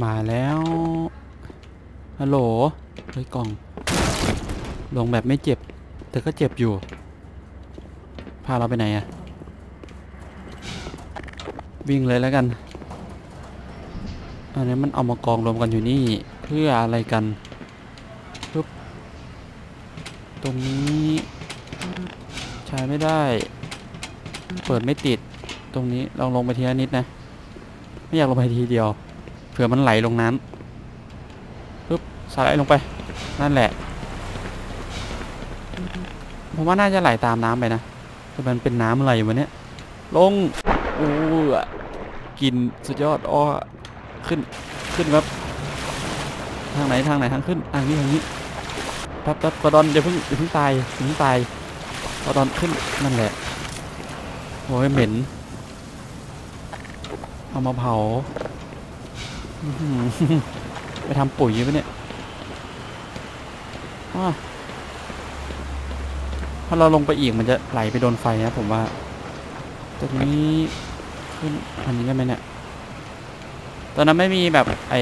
มาแล้วฮัลโหลเฮ้ยกล่อง ลงแบบไม่เจ็บ แต่ก็เจ็บอยู่ พาเราไปไหนอะวิ่งเลยแล้วกัน อันนี้มันเอามากองรวมกันอยู่นี่เพื่ออะไรกันปึ๊บตรงนี้ใช้ไม่ได้ เปิดไม่ติด ตรงนี้ลองลงไปทีละนิดนะ ไม่อยากลงไปทีเดียว เผื่อมันไหลลงน้ำปึ๊บสไลด์ลงไป นั่นแหละ ผมว่าน่าจะไหลตามน้ำไปนะแต่มันเป็นน้ำอะไรวะเนี่ยลงอู้อะกินสุดยอดอ้อขึ้นขึ้นครับทางไหนทางไหนทางขึ้นทางนี้ทางนี้แป๊บแป๊บกระดอนอย่าเพิ่งอย่าเพิ่งตายอย่าเพิ่งตายกระดอนขึ้นนั่นแหละโอ้ยเหม็นเอามาเผา ไปทำปุ๋ยปะเนี่ยอ้าวถ้าเราลงไปอีกมันจะไหลไปโดนไฟนะผมว่าตรงนี้ขึ้นอันนี้ได้ไหมเนี่ย ตอนนั้นไม่มีแบบไอ้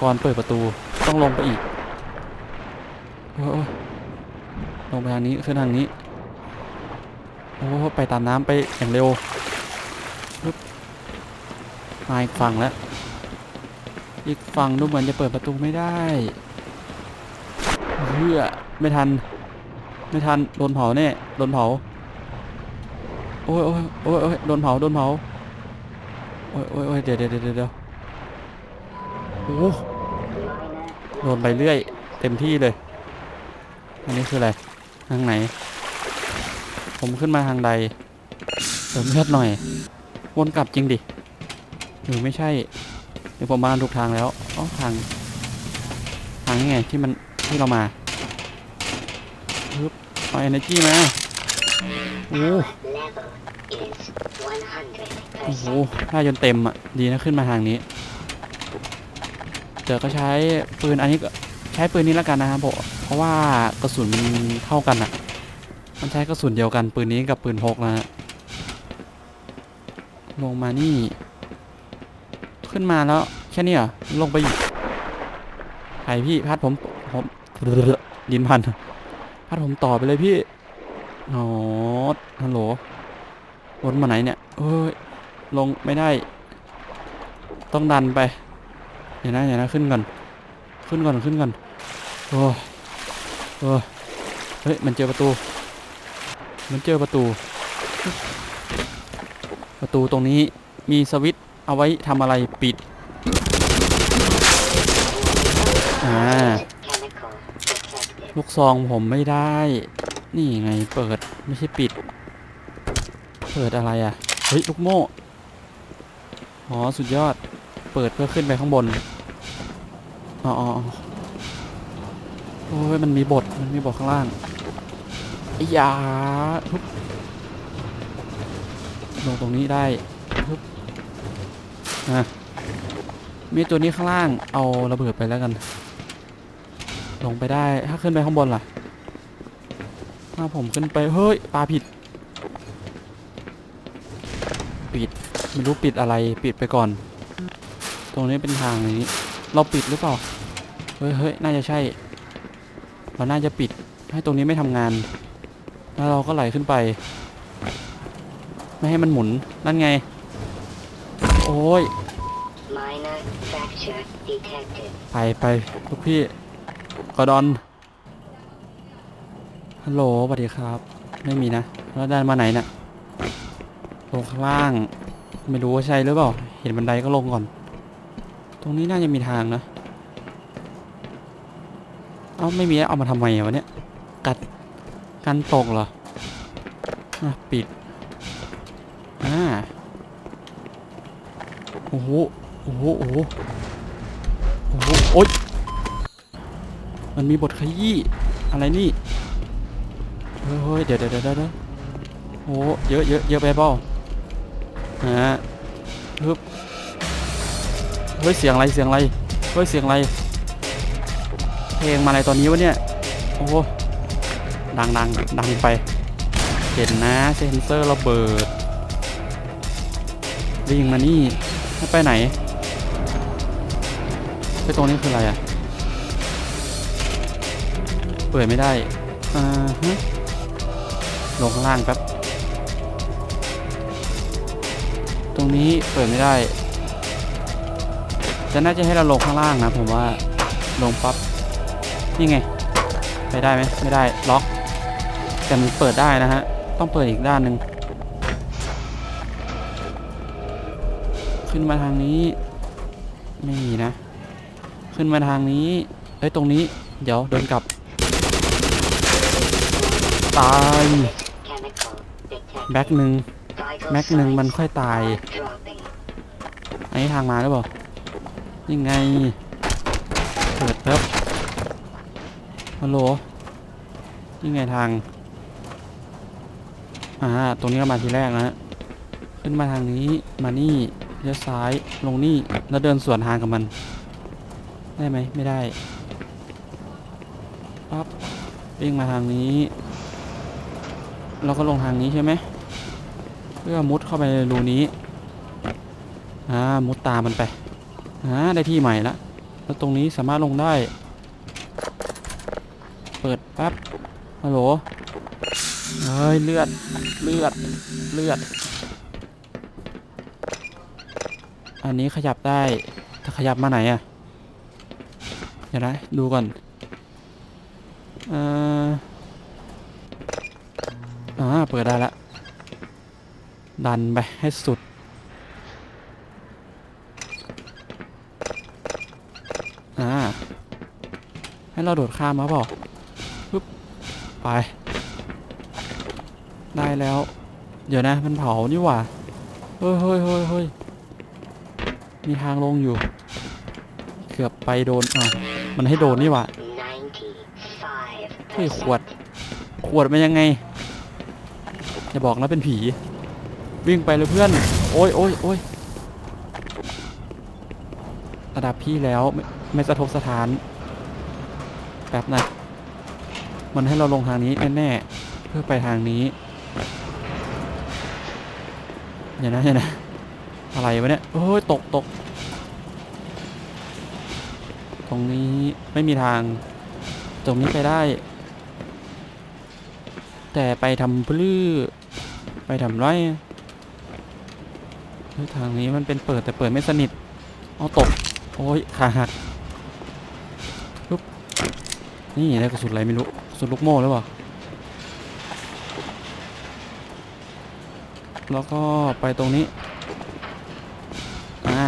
กรเปิดประตูต้องลงไปอีกโอ้ลงไปทางนี้ขึ้นทางนี้ โอ้ไปตามน้ำไปอย่างเร็วปึ๊บมาอีกฝั่งแล้ว อีกฝั่งดูเหมือนจะเปิดประตูไม่ได้เพื่อไม่ทัน ไม่ทันโดนเผาแน่โดนเผาโอ้ยโอ้ยโอ้ยโอ้ยโดนเผาโดนเผาโอ้ยโอ้ยโอ้ยเดี๋ยวเดี๋ยวเดี๋ยวเดี๋ยวโอ้โหโดนไปเรื่อย เต็มที่เลย อันนี้คืออะไร ทางไหน ผมขึ้นมาทางใดเติมเลือดหน่อย วนกลับจริงดิหรือไม่ใช่ เดี๋ยวผมมาถูกทางแล้วอ๋อทาง ทางนี้ไงที่มันที่เรามาปึ๊บเอา energy มาโอ้โอ้โหได้จนเต็มอะ ดีนะขึ้นมาทางนี้เดี๋ยวก็ใช้ปืนอันนี้ก็ใช้ปืนนี้แล้วกันนะครับผมเพราะว่ากระสุนมันเท่ากันอะ มันใช้กระสุนเดียวกันปืนนี้กับปืนพกนะฮะลงมานี่ ขึ้นมาแล้ว แค่นี้เหรอ ลงไปอีกไผ่พี่พัดผมผมดินพันพัดผมต่อไปเลยพี่อ๋อฮัลโหลวนมาไหนเนี่ยเอ้ยลงไม่ได้ ต้องดันไปเดี๋ยวนะเดี๋ยวนะขึ้นก่อน ขึ้นก่อนขึ้นก่อนโอ้ยโอ้ยเฮ้ยมันเจอประตู มันเจอประตู ประตูตรงนี้มีสวิต เอาไว้ทำอะไรปิดอ่าลูกซองผมไม่ได้ นี่ไงเปิดไม่ใช่ปิด เปิดอะไรอะ เฮ้ย ลูกโม่อ๋อ สุดยอด เปิดเพื่อขึ้นไปข้างบน อ๋ออ๋อโอ้ยมันมีบท มันมีบทข้างล่างไอ้ยาทุบลงตรงนี้ได้ อะมีตัวนี้ข้างล่างเอาระเบิดไปแล้วกัน ลงไปได้ถ้าขึ้นไปข้างบนล่ะ ถ้าผมขึ้นไป เฮ้ยปลาผิด ปิด ไม่รู้ปิดอะไรปิดไปก่อน ตรงนี้เป็นทางอย่างนี้ เราปิดหรือเปล่า เฮ้ยเฮ้ยน่าจะใช่ เราน่าจะปิดให้ตรงนี้ไม่ทำงาน แล้วเราก็ไหลขึ้นไป ไม่ให้มันหมุนนั่นไง โอ้ย Minor fracture detected. ไปไปลูกพี่กอดอนฮัลโหลสวัสดีครับ ไม่มีนะ แล้วด้านมาไหนน่ะ ลงข้างล่าง ไม่รู้ว่าใช่หรือเปล่า เห็นบันไดก็ลงก่อน ตรงนี้น่าจะมีทางนะ เอ้าไม่มีเอามาทำไมอะวะเนี่ย กัด กันตกเหรออะปิด อ่า โอ้โหโอ้โหโอ้โหโอ้โหโอ๊ยมันมีบทขยี้อะไรนี่เฮ้ยเดี๋ยวเดี๋ยวเดี๋ยวเดี๋ยวโอ้โหเยอะเยอะเยอะไปเปล่าฮะฮึบเฮ้ยเสียงอะไรเสียงอะไรเฮ้ยเสียงอะไร เพลงมาอะไรตอนนี้วะเนี่ยโอ้โหดังดังดังไปเห็นนะเซนเซอร์ระเบิดวิ่งมานี่ ให้ไปไหน ไปตรงนี้คืออะไรอะเปิดไม่ได้ อ่าฮะ ลงข้างล่างแป๊บตรงนี้เปิดไม่ได้ จะน่าจะให้เราลงข้างล่างนะผมว่า ลงปั๊บ นี่ไง ไปได้ไหมไม่ได้ ล็อก แต่มันเปิดได้นะฮะ ต้องเปิดอีกด้านหนึ่ง ขึ้นมาทางนี้ไม่มีนะ ขึ้นมาทางนี้เอ้ยตรงนี้ เดี๋ยวเดินกลับ ตายแบ็คหนึ่งแม็กหนึ่งมันค่อยตาย dropping. อันนี้ทางมาหรือเปล่ายังไงเปิดแป๊บฮัลโหลยังไงทาง อ่า ตรงนี้เรามาทีแรกนะ ขึ้นมาทางนี้ มานี่ ลี้ยวซ้ายลงนี่แล้วเดินสวนทางกับมัน ได้ไหมไม่ได้ปั๊บวิ่งมาทางนี้ เราก็ลงทางนี้ใช่ไหมเพื่อมุดเข้าไปในรูนี้อ่ามุดตามมันไปอ่าได้ที่ใหม่ละแล้วตรงนี้สามารถลงได้ เปิดแป๊บฮัลโหลเฮ้ยเลือดเลือดเลือด อันนี้ขยับได้ถ้าขยับมาไหนอะเดี๋ยวนะ ดูก่อนเอ่ออ่าเปิดได้ละ ดันไปให้สุด อ่า ให้เราโดดข้ามมาเปล่าปึ๊บ ไป ได้แล้ว เดี๋ยวนะ มันเผานี่หว่า เฮ้ยเฮ้ยเฮ้ยเฮ้ย มีทางลงอยู่ เกือบไปโดนอะมันให้โดนนี่หว่าเฮ้ยขวด ขวดมันยังไง อย่าบอกนะเป็นผี วิ่งไปเลยเพื่อน โอ้ยโอ้ยโอ้ยระดับพี่แล้วไม่ไม่สะทกสถานแป๊บนะมันให้เราลงทางนี้แน่ๆเพื่อไปทางนี้เดี๋ยวนะเดี๋ยวนะอะไรวะเนี่ยโอ้ยตกตก ตรงนี้ ไม่มีทาง ตรงนี้ไปได้ แต่ไปทำพลื้อไปทำไรเฮ้ยทางนี้มันเป็นเปิดแต่เปิดไม่สนิทเอาตก โอ้ยขาหักปุ๊บนี่ได้กระสุนอะไรไม่รู้กระสุนลูกโม่หรือเปล่าแล้วก็ไปตรงนี้ อ่า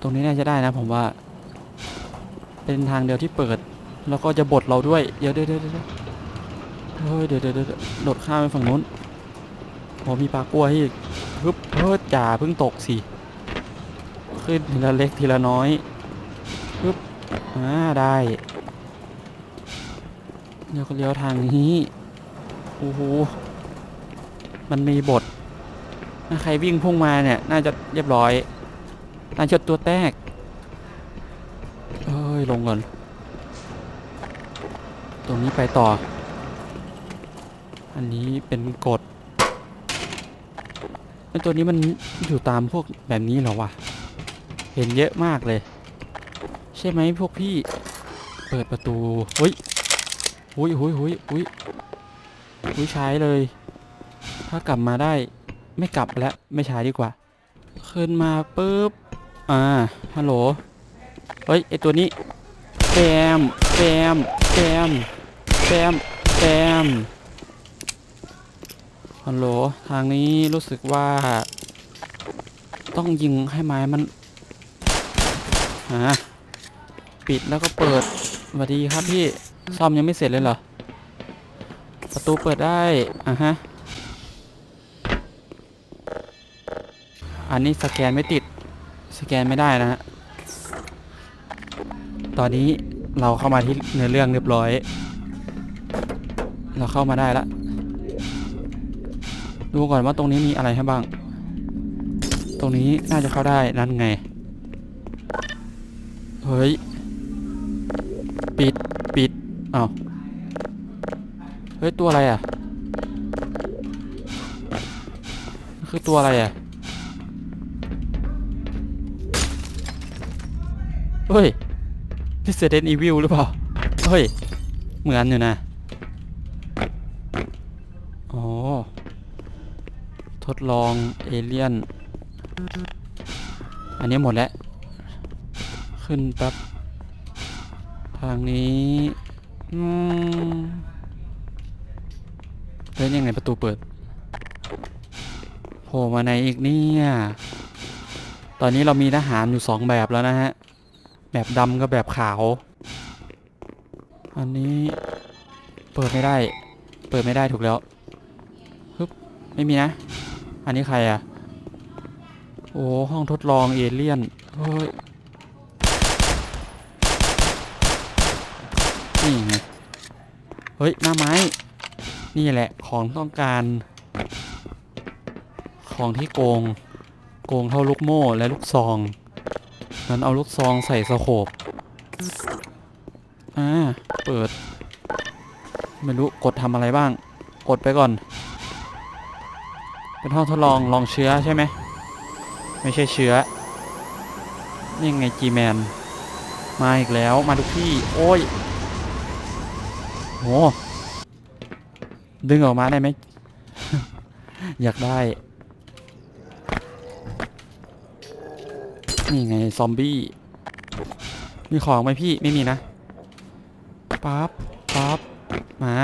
ตรงนี้น่าจะได้นะผมว่า เป็นทางเดียวที่เปิด แล้วก็จะบดเราด้วย เดี๋ยวเดี๋ยวเดี๋ยวเฮ้ยเดี๋ยวเดี๋ยวเดี๋ยวโดดข้ามไปฝั่งนู้นโอ้มีปลากลัวให้อีกฮึบเฮ้ยจ่าเพิ่งตกสิ ขึ้นทีละเล็กทีละน้อยฮึบอ่าได้เดี๋ยวก็เลี้ยวทางนี้โอ้โหมันมีบทถ้าใครวิ่งพุ่งมาเนี่ย น่าจะเรียบร้อยน่าจะตัวแตก ยลงก่อน ตรงนี้ไปต่อ อันนี้เป็นกฎไอตัวนี้มันอยู่ตามพวกแบบนี้เหรอวะ เห็นเยอะมากเลย ใช่ไหมพวกพี่ เปิดประตูเฮ้ยหุยหุยหุยหุยหุยใช้เลย ถ้ากลับมาได้ไม่กลับแล้วไม่ใช้ดีกว่า ขึ้นมาปุ๊บ อ่า ฮัลโหล เฮ้ยไอตัวนี้แซมแซมแซมแซมแซมฮัลโหลทางนี้รู้สึกว่า ต้องยิงให้ไม้มันฮะปิดแล้วก็เปิดสวัสดีครับพี่ซ่อมยังไม่เสร็จเลยเหรอ ประตูเปิดได้ อะฮะ อันนี้สแกนไม่ติด สแกนไม่ได้นะฮะ ตอนนี้เราเข้ามาที่เนื้อเรื่องเรียบร้อย เราเข้ามาได้ละ ดูก่อนว่าตรงนี้มีอะไรให้บ้าง ตรงนี้น่าจะเข้าได้นั่นไง เฮ้ย ปิด ปิดอ้าวเฮ้ย ตัวอะไรอะ คือตัวอะไรอะ เฮ้ย นี่เซเดนอีวิลหรือเปล่า เฮ้ย เหมือนอยู่นะ อ๋อ ทดลองเอเลี่ยน อันนี้หมดแล้ว ขึ้นแป๊บ ทางนี้อืมเล่นยังไงประตูเปิดโผล่มาไหนอีกเนี่ย ตอนนี้เรามีทหารอยู่สองแบบแล้วนะฮะ แบบดำกับแบบขาว อันนี้ เปิดไม่ได้ เปิดไม่ได้ถูกแล้วฮึบไม่มีนะ อันนี้ใครอะโอ้ห้องทดลองเอเลี่ยนเฮ้ยนี่ไงเฮ้ยหน้าไม้ นี่แหละของต้องการ ของที่โกง โกงเท่าลูกโม่และลูกซอง นั้นเอาลูกซองใส่สโคปอ่า เปิด ไม่รู้กดทำอะไรบ้าง กดไปก่อน เป็นห้องทดลองลองเชื้อใช่ไหม ไม่ใช่เชื้อ นี่ไงจีแมน มาอีกแล้ว มาทุกที่ โอ้ยโหดึงออกมาได้ไหม อยากได้ นี่ไงซอมบี้ มีของไหมพี่ไม่มีนะปั๊บปั๊บมา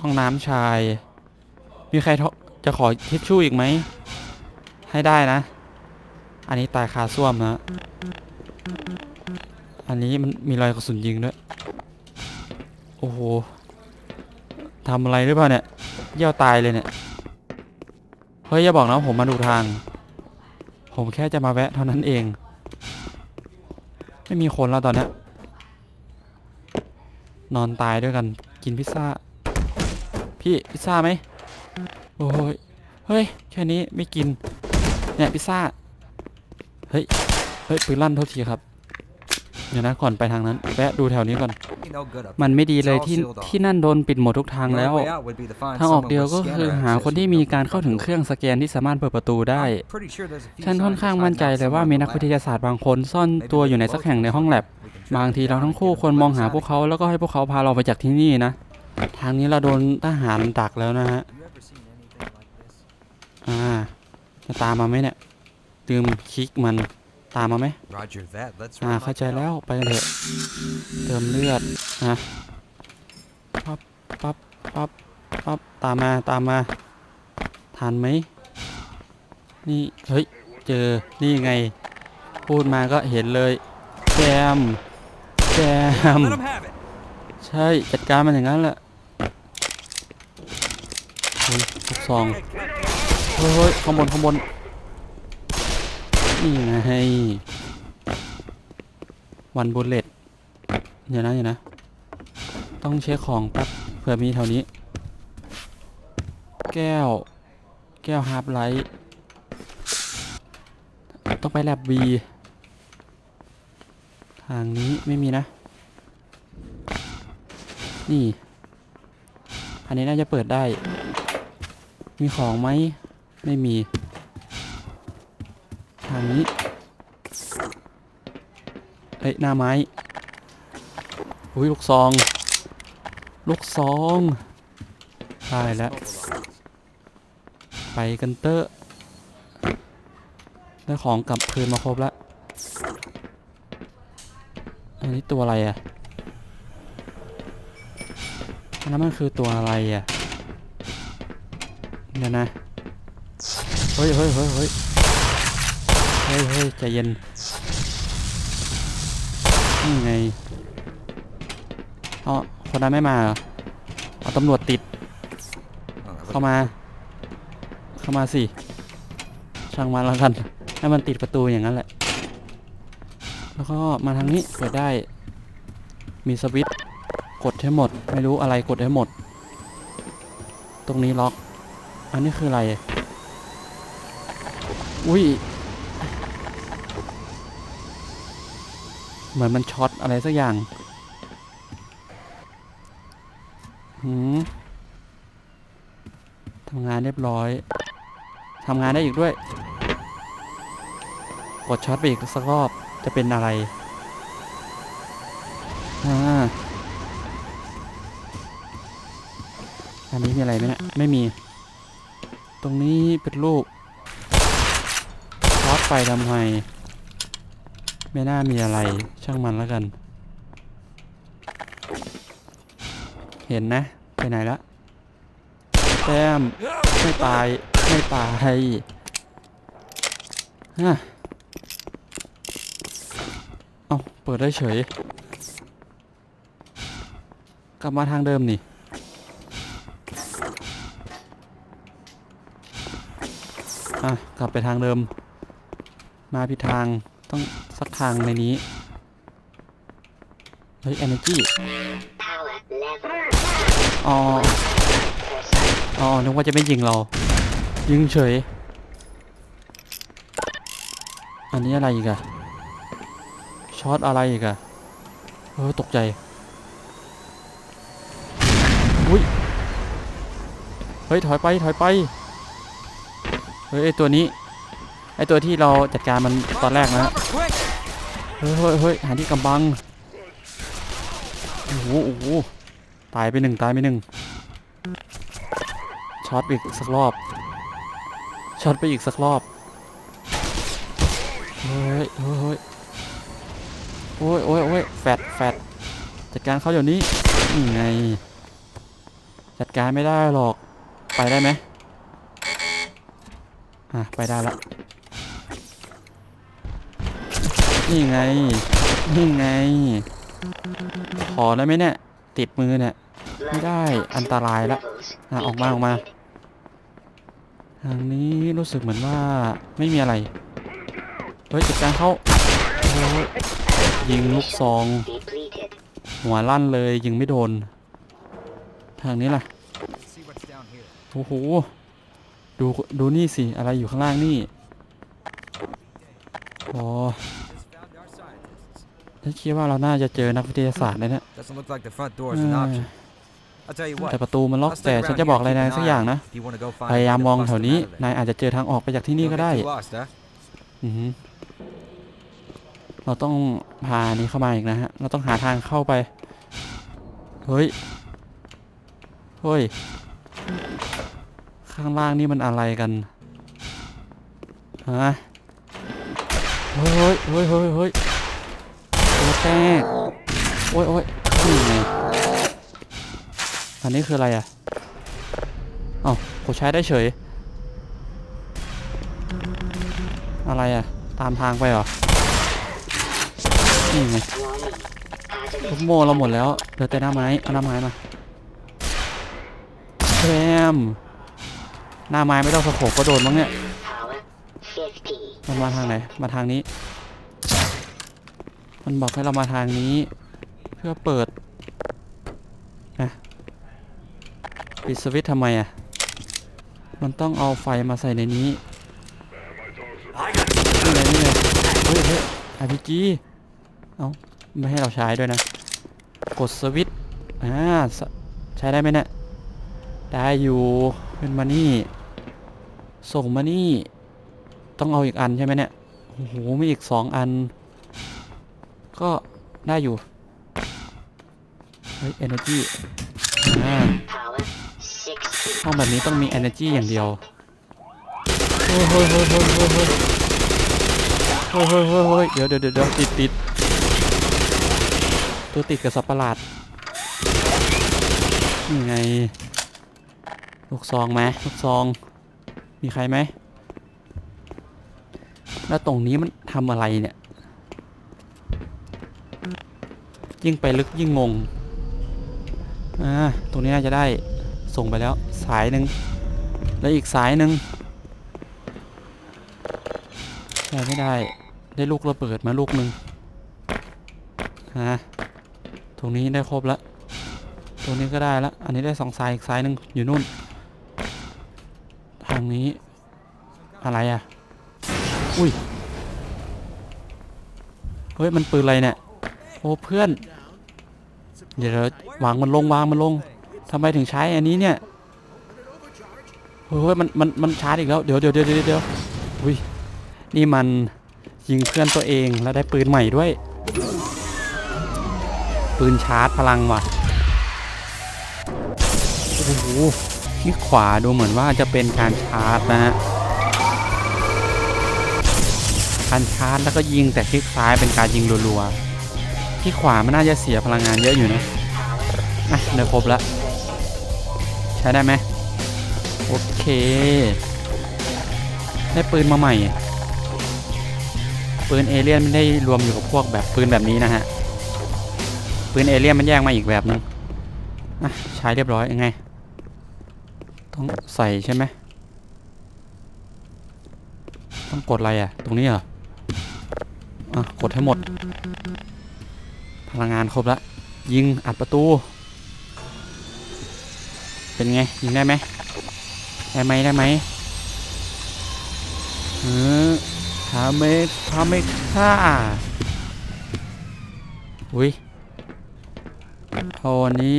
ห้องน้ำชาย มีใครทจะขอทิชชู่อีกไหม ให้ได้นะ อันนี้ตายคาส้วมนะ อันนี้มันมีรอยกระสุนยิงด้วย โอ้โหทำอะไรหรือเปล่าเนี่ย เยี่ยวตายเลยเนี่ย เฮ้ยอย่าบอกนะผมมาดูทาง ผมแค่จะมาแวะเท่านั้นเอง ไม่มีคนแล้วตอนนี้นอนตายด้วยกันกินพิซซ่า พี่พิซซ่าไหมโอ้ยเฮ้ยแค่นี้ไม่กินเนี่ยพิซซ่าเฮ้ยเฮ้ยปืนลั่นโทษทีครับ เดี๋ยวนะก่อนไปทางนั้นแวะดูแถวนี้ก่อน มันไม่ดีเลยที่ที่นั่นโดนปิดหมดทุกทางแล้ว ทางออกเดียวก็คือหาคนที่มีการเข้าถึงเครื่องสแกนที่สามารถเปิดประตูได้ ฉันค่อนข้างมั่นใจเลยว่ามีนักวิทยาศาสตร์บางคนซ่อนตัวอยู่ในสักแห่งในห้องแลบบางทีเราทั้งคู่ควรมองหาพวกเขาแล้วก็ให้พวกเขาพาเราไปจากที่นี่นะ ทางนี้เราโดนทหารดักแล้วนะฮะ อ่า จะตามมาไหมเนี่ยลืมคลิกมัน ตามมาไหมอ่าเข้าใจแล้วไปกันเถอะเติมเลือดนะปั๊บปั๊บปั๊บปั๊บตามมาตามมาทันไหมนี่เฮ้ยเจอนี่ไง พูดมาก็เห็นเลยแจมแจมใช่จัดการมันอย่างนั้นแหละเฮ้ยลูกซองเฮ้ยเฮ้ยข้างบนข้างบน นี่ไงวันบุลเลตเดี๋ยวนะเดี๋ยวนะ ต้องเช็คของแป๊บเผื่อมีแถวนี้ แก้ว แก้วฮาร์ปไลท์ ต้องไปแลบบีทางนี้ไม่มีนะ นี่ อันนี้น่าจะเปิดได้ มีของไหม ไม่มีางนี้เอ้ยหน้าไม้อุ้ยลูกซอง ลูกซองได้แล้ว ไปกันเตอะได้ของกลับคืนมาครบแล้วอันนี้ตัวอะไรอะอันนั้นมันคือตัวอะไรอะเดี๋ยวนะ เฮ้ยเฮ้ยเฮ้ยเฮ้ย ฮ้ยเฮ้ยใจเย็นนี่ไงอ๋อคนนั้นไม่มาเหรอเอาตำรวจติด เข้ามา เข้ามาสิ ช่างมันแล้วกัน ให้มันติดประตูอย่างนั้นแหละ แล้วก็มาทางนี้เปิดได้ มีสวิตช์กดให้หมด ไม่รู้อะไรกดให้หมด ตรงนี้ล็อก อันนี้คืออะไร อุ้ย เหมือนมันช็อตอะไรสักอย่างหืมทำงานเรียบร้อยทำงานได้อีกด้วย กดช็อตไปอีกสักรอบจะเป็นอะไรอ่าอันนี้มีอะไรไหมเนี่ยไม่มี ตรงนี้เป็นรูปช็อตไปทำไม ไม่น่ามีอะไรช่างมันแล้วกัน เห็นนะ ไปไหนละแต้มไม่ตาย ไม่ตายฮะเอาเปิดได้เฉย กลับมาทางเดิมนี่อะ กลับไปทางเดิม มาผิดทางต้องสัก ทางในนี้ เฮ้ย energy อ๋อ อ๋อ นึกว่าจะไม่ยิงเรา ยิงเฉย อันนี้อะไรอีกอะช็อตอะไรอีกอะเออตกใจ อุ้ย เฮ้ย ถอยไป ถอยไป เฮ้ย ไอตัวนี้ ไอตัวที่เราจัดการมันตอนแรกนะ เฮ้ยเฮ้ยเฮ้ยหาที่กำบัง โอ้โหโอ้โหตายไปหนึ่งตายไปหนึ่งช็อตอีกสักรอบ ช็อตไปอีกสักรอบ เฮ้ยเฮ้ยเฮ้ยโอ้ยโอ้ยโอ้ยแฟดแฟดจัดการเขาเดี๋ยวนี้นี่ไง จัดการไม่ได้หรอก ไปได้ไหมอะ ไปได้ละ นี่ไง นี่ไง ขอได้ไหมเนี่ย ติดมือเนี่ย ไม่ได้ อันตรายละอะออกมาออกมา ทางนี้รู้สึกเหมือนว่าไม่มีอะไร เฮ้ยจัดการเขายยิงลูกซอง หัวลั่นเลยยิงไม่โดน ทางนี้ล่ะ โอ้โห ดู ดูนี่สิ อะไรอยู่ข้างล่างนี่ ฉันคิดว่าเราน่าจะเจอนักวิทยาศาสตร์นะเนี่ย Doesn't look like the front door is an Uh, option. I'll tell you what. แต่ประตูมันล็อก I'll แต่ stick ฉัน around จะ here บอก and อะไร keep นาย an สัก eye อย่าง on นะ it if you wanna go find พยายาม a way to มอง bust แถว them นี้ out of there. นายอาจจะเจอทางออกไปจากที่นี่ Don't ก็ get ได้ too lost, huh? อือหือเราต้องพานี้เข้ามาอีกนะฮะ เราต้องหาทางเข้าไป เฮ้ย เฮ้ย ข้างล่างนี่มันอะไรกัน ฮะ เฮ้ยเฮ้ยเฮ้ยเฮ้ย ตัวแตกโอ้ยโอ้ยนี่ไงอันนี้คืออะไรอะเอ้าผมใช้ได้เฉย อะไรอะ ตามทางไปเหรอ นี่ไงทุกโมเราหมดแล้ว เหลือแต่หน้าไม้ เอาหน้าไม้มาแรมหน้าไม้ไม่ต้องสะโขบก็โดนมั้งเนี่ยมันมาทางไหน มาทางนี้ มันบอกให้เรามาทางนี้ เพื่อเปิดนะปิดสวิตทำไมอะ มันต้องเอาไฟมาใส่ในนี้นี่ไงนี่ไงเฮ้ยเฮ้ย RPG เอ้าไม่ให้เราใช้ด้วยนะ กดสวิตอ่าใช้ได้ไหมเนี่ยได้อยู่เป็นมานี่ ส่งมานี่ ต้องเอาอีกอันใช่ไหมเนี่ยโอ้โหมีอีกสองอัน ก็ได้อยู่ เฮ้ย energy อ่าห้องแบบนี้ต้องมี energy อย่างเดียว เฮ้ยเฮ้ยเฮ้ยเฮ้ยเฮ้ยเฮ้ยเฮ้ยเฮ้ยเฮ้ยเดี๋ยวเดี๋ยวเดี๋ยวเดี๋ยวติดติดตัวติดกับสัตว์ประหลาดนี่ไง ลูกซองไหมลูกซอง มีใครไหม แล้วตรงนี้มันทำอะไรเนี่ย ยิ่งไปลึกยิ่งงง อ่า ตรงนี้น่าจะได้ส่งไปแล้วสายหนึ่งแล้วอีกสายหนึ่งใช่ไม่ได้ ได้ลูกระเบิดมาลูกหนึ่งฮะตรงนี้ได้ครบแล้วตรงนี้ก็ได้แล้วอันนี้ได้สองสายอีกสายหนึ่งอยู่นู่น ทางนี้อะไรอะ อุ้ย เฮ้ย มันปืนอะไรเนี่ย โอ้เพื่อน เดี๋ยววางมันลงวางมันลงทำไมถึงใช้อันนี้เนี่ยเฮ้ยมันมันมันชาร์จอีกแล้วเดี๋ยวเดี๋ยวเดี๋ยวเดี๋ยวเดี๋ยวอุ้ยนี่มันยิงเพื่อนตัวเองแล้วได้ปืนใหม่ด้วย ปืนชาร์จพลังว่ะโอ้โหที่ขวาดูเหมือนว่าจะเป็นการชาร์จนะฮะการชาร์จแล้วก็ยิงแต่คลิกซ้ายเป็นการยิงรัวๆ ที่ขวามันน่าจะเสียพลังงานเยอะอยู่นะอะเดี๋ยวครบแล้วใช้ได้ไหมโอเค ได้ปืนมาใหม่ ปืนเอเลี่ยนไม่ได้รวมอยู่กับพวกแบบปืนแบบนี้นะฮะ ปืนเอเลี่ยนมันแยกมาอีกแบบนึงอะใช้เรียบร้อยยังไง ต้องใส่ใช่ไหมต้องกดอะไรอะ ตรงนี้เหรอ อะ กดให้หมด พลังงานครบแล้ว ยิงอัดประตู เป็นไง ยิงได้ไหมได้ไหมได้ไหมเออทำไม่ทำไม่ฆ่าอุ้ยเอวันนี้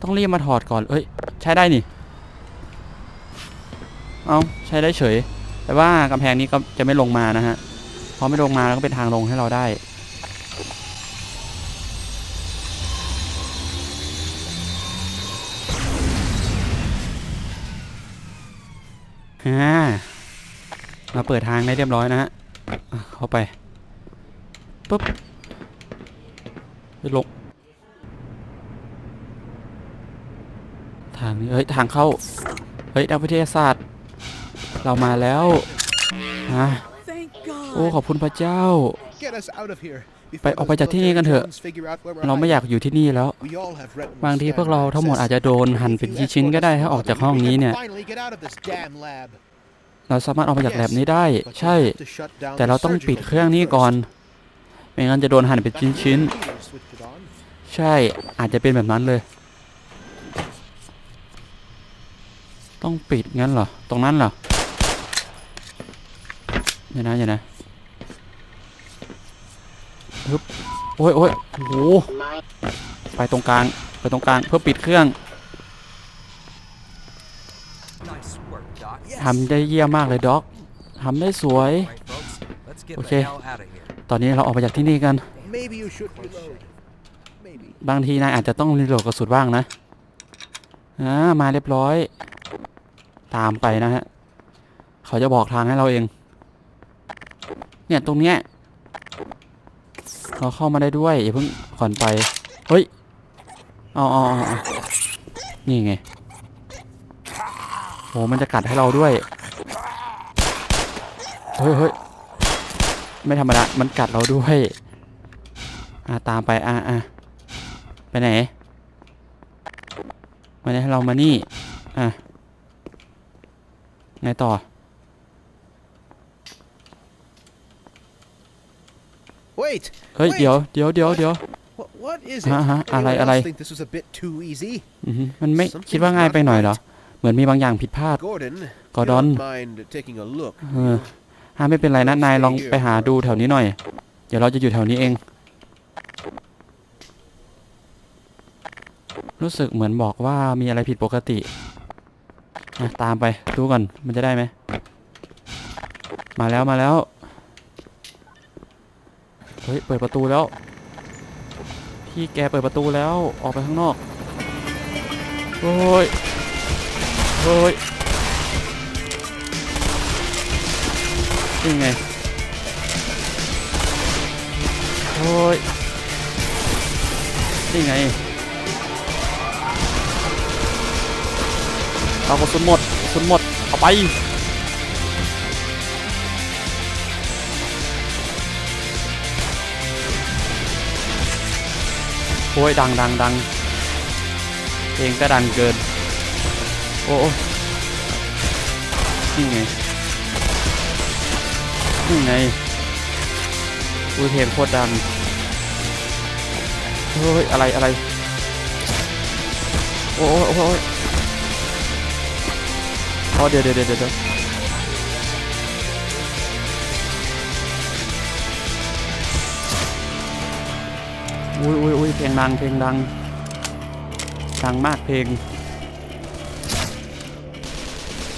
ต้องรีบมาถอดก่อน เอ้ย ใช้ได้นี่ เอาใช้ได้เฉย แต่ว่ากำแพงนี้ก็จะไม่ลงมานะฮะ พอไม่ลงมาแล้วก็เป็นทางลงให้เราได้ ฮ่าเราเปิดทางได้เรียบร้อยนะฮะอะเข้าไปปุ๊บไปลงทางนี้เฮ้ย ทางเข้า เฮ้ยนักวิทยาศาสตร์ เรามาแล้วฮะ Thank God. โอ้ ขอบคุณพระเจ้า ไปออกไปจากที่นี่กันเถอะ เราไม่อยากอยู่ที่นี่แล้ว บางทีพวกเราทั้งหมดอาจจะโดนหั่นเป็นชิ้นๆก็ได้ถ้าออกจากห้องนี้เนี่ย เราสามารถออกมาจากแลบนี้ได้ ใช่ แต่เราต้องปิดเครื่องนี้ก่อน ไม่งั้นจะโดนหั่นเป็นชิ้นๆ ใช่ อาจจะเป็นแบบนั้นเลย ต้องปิดงั้นเหรอ ตรงนั้นเหรอเดี๋ยวนะเดี๋ยวนะ ฮึบโอ้ยโอ้ยโอ้โห My ไปตรงกลางไปตรงกลางเพื่อปิดเครื่อง Nice work, Doc. ทำได้เยี่ยมมากเลยด็อกทำได้สวย All right, folks. Let's get Okay. the hell out of here. ตอนนี้เราออกไปจากที่นี่กัน Maybe you should reload. Maybe. บางทีนายอาจจะต้องรีโหลดกระสุนบ้างนะอ่ามาเรียบร้อย ตามไปนะฮะ เขาจะบอกทางให้เราเอง เนี่ยตรงเนี้ย เราเข้ามาได้ด้วยอย่าเพิ่งก่อนไป เฮ้ยอาเอาเอาเอานี่ไงโหมันจะกัดให้เราด้วย เฮ้ยเฮ้ยไม่ธรรมดา มันกัดเราด้วยอ่าตามไป อ่าอ่าไปไหนมาให้เรามานี่ อะไงต่อ Wait. เฮ้ย Wait. เดี๋ยวเดี๋ยวเดี๋ยวเดี๋ยว What, what is it? ฮะฮะอะไร Anyone อะไร else think this was a bit too easy? อือฮึมันไม่ Something's คิดว่าง่ายไปหน่อยเหรอ เหมือนมีบางอย่างผิดพลาด Gordon, if you Gordon. don't mind taking a look. เออฮะไม่เป็นไรนะ นายลองไปหาดูแถวนี้หน่อย เดี๋ยวเราจะอยู่แถวนี้เอง รู้สึกเหมือนบอกว่ามีอะไรผิดปกติอะตามไปดูก่อน มันจะได้ไหม มาแล้วมาแล้ว เฮ้ย เปิดประตูแล้ว พี่แกเปิดประตูแล้ว ออกไปข้างนอก โอ้ย โอ้ยนี่ไง โอ้ยนี่ไงเอากระสุนหมดกระสุนหมด เอาไป โอ้ยดังดังดังเพลงก็ดังเกิน โอ้โอ้นี่ไงนี่ไงอุ้ยเพลงโคตรดังโอ้ยอะไรอะไร โอ้ยโอ้ยโอ้ยอ๋อเดี๋ยวเดี๋ยวเดี๋ยว อุ้ยอุ้ยอุ้ยเพลงดัง เพลงดัง ดังมากเพลง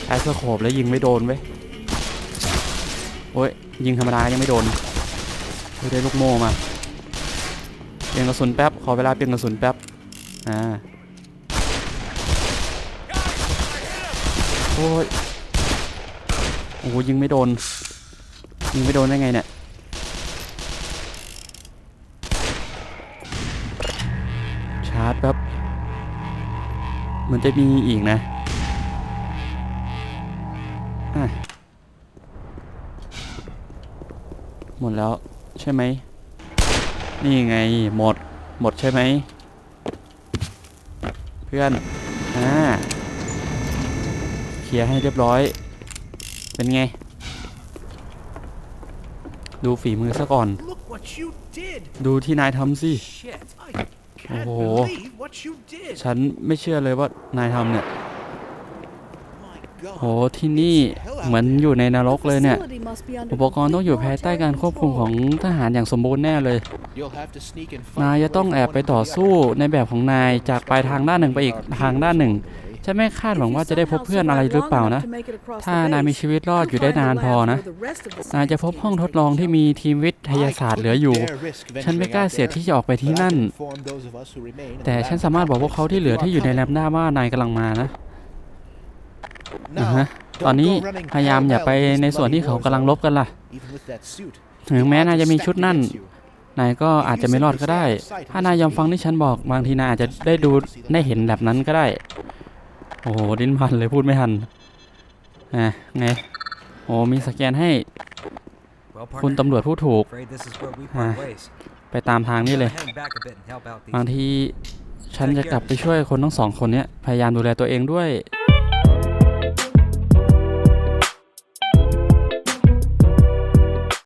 ใช้เพื่อโขบแล้วยิงไม่โดนเว้ยโอ้ยยิงธรรมดายังไม่โดนได้ลูกโม่มาเปลี่ยนกระสุนแป๊บ ขอเวลาเปลี่ยนกระสุนแป๊บ อ่า โอ้ย โอ้ยิงไม่โดน ยิงไม่โดนได้ไงเนี่ยาร์จแป๊บเหมือนจะมีอีกนะหมดแล้วใช่ไหม นี่ไงหมด หมดใช่ไหม เพื่อน อ่า เคลียร์ให้เรียบร้อย เป็นไง ดูฝีมือซะก่อน ดูที่นายทำสิ Shit. I can't Oh. believe what you did! ฉันไม่เชื่อเลยว่านายทำเนี่ย My God. โหที่นี่เหมือนอยู่ในนรกเลยเนี่ย Facility must be under อุปกรณ์ต้องอยู่ภายใต้การควบคุมของทหารอย่างสมบูรณ์แน่เลย You'll have to sneak and นาย fight จะต้อง away แอบ from ไป one ต่อ to the สู้ other. ในแบบของนายจากปลายทางด้านหนึ่งไปอีกทางด้านหนึ่ง ฉันไม่คาดหวังว่าจะได้พบเพื่อนอะไรหรือเปล่านะ ถ้านายมีชีวิตรอดอยู่ได้นานพอนะ นายจะพบห้องทดลองที่มีทีมวิทยาศาสตร์เหลืออยู่ ฉันไม่กล้าเสี่ยงที่จะออกไปที่นั่น แต่ฉันสามารถบอกพวกเขาที่เหลือที่อยู่ในแลมด้าว่านายกำลังมานะอ่าฮะตอนนี้พยายามอย่าไปในส่วนที่เขากำลังลบกันล่ะ ถึงแม้นายจะมีชุดนั่น นายก็อาจจะไม่รอดก็ได้ ถ้านายยอมฟังที่ฉันบอก บางทีนายอาจจะได้ดูได้เห็นแบบนั้นก็ได้ โอ้โหดิ้นพันเลยพูดไม่ทันอะไงโอ้มีสแกนให้ Well, คุณ partner, ตำรวจผู้ถูก afraid this is where we Ah. part ways. ไปตามทางนี้เลย Hang back a bit and help out these. บางที ฉันจะกลับไปช่วยคนทั้งสองคนเนี้ย พยายามดูแลตัวเองด้วย